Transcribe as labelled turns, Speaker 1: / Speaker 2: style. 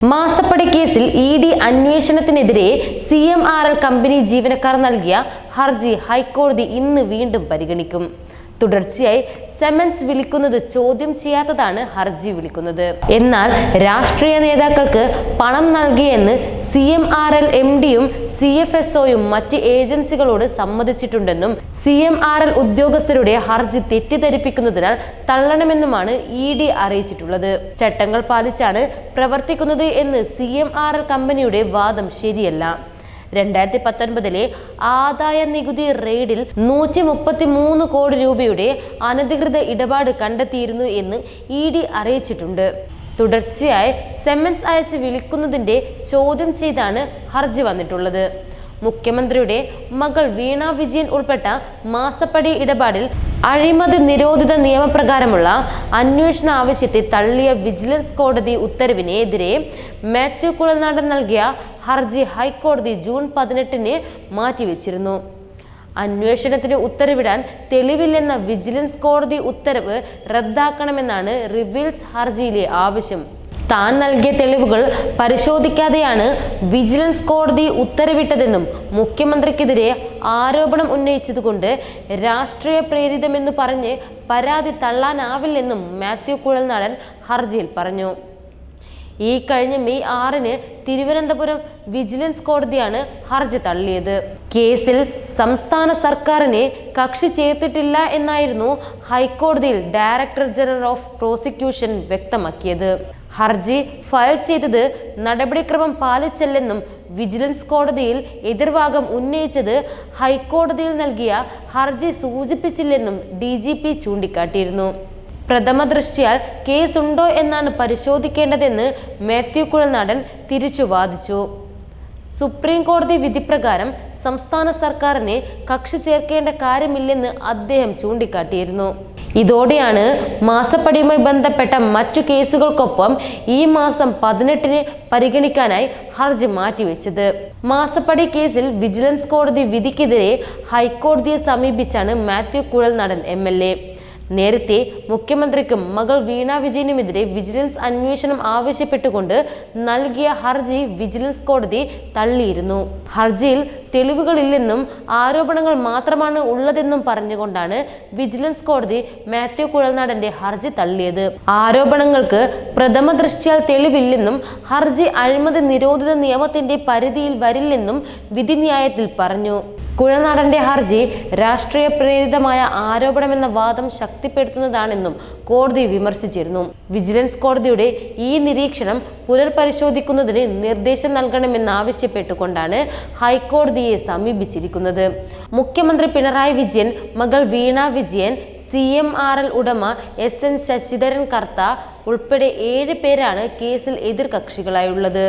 Speaker 1: മാസപ്പടി കേസിൽ E D അന്വേഷണത്തിനെതിരെ C M R L company ജീവനക്കാർ നൽകിയ ഹർജി ഹൈക്കോടതി ഇന്ന് വീണ്ടും പരിഗണിക്കും. തുടർച്ചയായി സെമൻസ് വിളിക്കുന്നത് ചോദ്യം ചെയ്യാത്തതാണ് ഹർജി വിളിക്കുന്നത്. എന്നാൽ രാഷ്ട്രീയ നേതാക്കൾക്ക് പണം നൽകിയെന്ന് C M R L M ഡിയും സി എഫ് എസ് ഒയും മറ്റ് ഏജൻസികളോട് സമ്മതിച്ചിട്ടുണ്ടെന്നും സി എം ആർ എൽ ഉദ്യോഗസ്ഥരുടെ ഹർജി തെറ്റിദ്ധരിപ്പിക്കുന്നതിനാൽ തള്ളണമെന്നുമാണ് ഇ ഡി അറിയിച്ചിട്ടുള്ളത്. ചട്ടങ്ങൾ പാലിച്ചാണ് പ്രവർത്തിക്കുന്നത് എന്ന് സി എം ആർ എൽ കമ്പനിയുടെ വാദം ശരിയല്ല. രണ്ടായിരത്തി പത്തൊൻപതിലെ ആദായ നികുതി റെയ്ഡിൽ നൂറ്റി മുപ്പത്തി മൂന്ന് കോടി രൂപയുടെ അനധികൃത ഇടപാട് കണ്ടെത്തിയിരുന്നു എന്ന് ഇ ഡി അറിയിച്ചിട്ടുണ്ട്. തുടർച്ചയായി സെമൻസ് അയച്ച് വിളിക്കുന്നതിന്റെ ചോദ്യം ചെയ്താണ് ഹർജി വന്നിട്ടുള്ളത്. മുഖ്യമന്ത്രിയുടെ മകൾ വീണ വിജയൻ ഉൾപ്പെട്ട മാസപ്പടി ഇടപാടിൽ അഴിമതി നിരോധിത നിയമപ്രകാരമുള്ള അന്വേഷണ ആവശ്യത്തെ തള്ളിയ വിജിലൻസ് കോടതി ഉത്തരവിനെതിരെ മാത്യു കുളനാടൻ നൽകിയ ഹർജി ഹൈക്കോടതി ജൂൺ പതിനെട്ടിന് മാറ്റിവെച്ചിരുന്നു. അന്വേഷണത്തിന് ഉത്തരവിടാൻ തെളിവില്ലെന്ന വിജിലൻസ് കോടതി ഉത്തരവ് റദ്ദാക്കണമെന്നാണ് റിവീൽസ് ഹർജിയിലെ ആവശ്യം. താൻ നൽകിയ തെളിവുകൾ പരിശോധിക്കാതെയാണ് വിജിലൻസ് കോടതി ഉത്തരവിട്ടതെന്നും മുഖ്യമന്ത്രിക്കെതിരെ ആരോപണം ഉന്നയിച്ചതുകൊണ്ട് രാഷ്ട്രീയ പ്രേരിതമെന്ന് പറഞ്ഞ് പരാതി തള്ളാനാവില്ലെന്നും മാത്യു കുഴൽനാടൻ ഹർജിയിൽ പറഞ്ഞു. ഈ കഴിഞ്ഞ മെയ് ആറിന് തിരുവനന്തപുരം വിജിലൻസ് കോടതിയാണ് ഹർജി തള്ളിയത്. കേസിൽ സംസ്ഥാന സർക്കാരിനെ കക്ഷി ചേർത്തിട്ടില്ല എന്നായിരുന്നു ഹൈക്കോടതിയിൽ ഡയറക്ടർ ജനറൽ ഓഫ് പ്രോസിക്യൂഷൻ വ്യക്തമാക്കിയത്. ഹർജി ഫയൽ ചെയ്തത് നടപടിക്രമം പാലിച്ചല്ലെന്നും വിജിലൻസ് കോടതിയിൽ എതിർവാദം ഉന്നയിച്ചത് ഹൈക്കോടതിയിൽ നൽകിയ ഹർജി സൂചിപ്പിച്ചില്ലെന്നും ഡി ചൂണ്ടിക്കാട്ടിയിരുന്നു. പ്രഥമ ദൃഷ്ടിയാൽ കേസുണ്ടോ എന്നാണ് പരിശോധിക്കേണ്ടതെന്ന് മാത്യു കുഴൽനാടൻ തിരിച്ചു വാദിച്ചു. സുപ്രീം കോടതി വിധിപ്രകാരം സംസ്ഥാന സർക്കാരിനെ കക്ഷി ചേർക്കേണ്ട കാര്യമില്ലെന്ന് അദ്ദേഹം ചൂണ്ടിക്കാട്ടിയിരുന്നു. ഇതോടെയാണ് മാസപ്പടിയുമായി ബന്ധപ്പെട്ട മറ്റു കേസുകൾക്കൊപ്പം ഈ മാസം പതിനെട്ടിന് പരിഗണിക്കാനായി ഹർജി മാറ്റിവെച്ചത്. മാസപ്പടി കേസിൽ വിജിലൻസ് കോടതി വിധിക്കെതിരെ ഹൈക്കോടതിയെ സമീപിച്ചാണ് Mathew Kuzhalnadan M L A. നേരത്തെ മുഖ്യമന്ത്രിക്കും മകൾ വീണ വിജയനുമെതിരെ വിജിലൻസ് അന്വേഷണം ആവശ്യപ്പെട്ടുകൊണ്ട് നൽകിയ ഹർജി വിജിലൻസ് കോടതി തള്ളിയിരുന്നു. ഹർജിയിൽ തെളിവുകളില്ലെന്നും ആരോപണങ്ങൾ മാത്രമാണ് ഉള്ളതെന്നും പറഞ്ഞുകൊണ്ടാണ് വിജിലൻസ് കോടതി മാത്യു കുഴൽനാടന്റെ ഹർജി തള്ളിയത്. ആരോപണങ്ങൾക്ക് പ്രഥമ ദൃഷ്ടിയാൽ തെളിവില്ലെന്നും ഹർജി അഴിമതി നിരോധിത നിയമത്തിന്റെ പരിധിയിൽ വരില്ലെന്നും വിധിന്യായത്തിൽ പറഞ്ഞു. കുഴനാടന്റെ ഹർജി രാഷ്ട്രീയ പ്രേരിതമായ ആരോപണമെന്ന വാദം ശക്തിപ്പെടുത്തുന്നതാണെന്നും കോടതി വിമർശിച്ചിരുന്നു. വിജിലൻസ് കോടതിയുടെ ഈ നിരീക്ഷണം പുനർപരിശോധിക്കുന്നതിന് നിർദ്ദേശം നൽകണമെന്നാവശ്യപ്പെട്ടുകൊണ്ടാണ് ഹൈക്കോടതിയെ സമീപിച്ചിരിക്കുന്നത്. മുഖ്യമന്ത്രി പിണറായി വിജയൻ മകൾ Veena Vijayan C M R L ഉടമ എസ് എൻ ശശിധരൻ കർത്ത ഉൾപ്പെടെ ഏഴ് പേരാണ് കേസിൽ എതിർകക്ഷികളായുള്ളത്.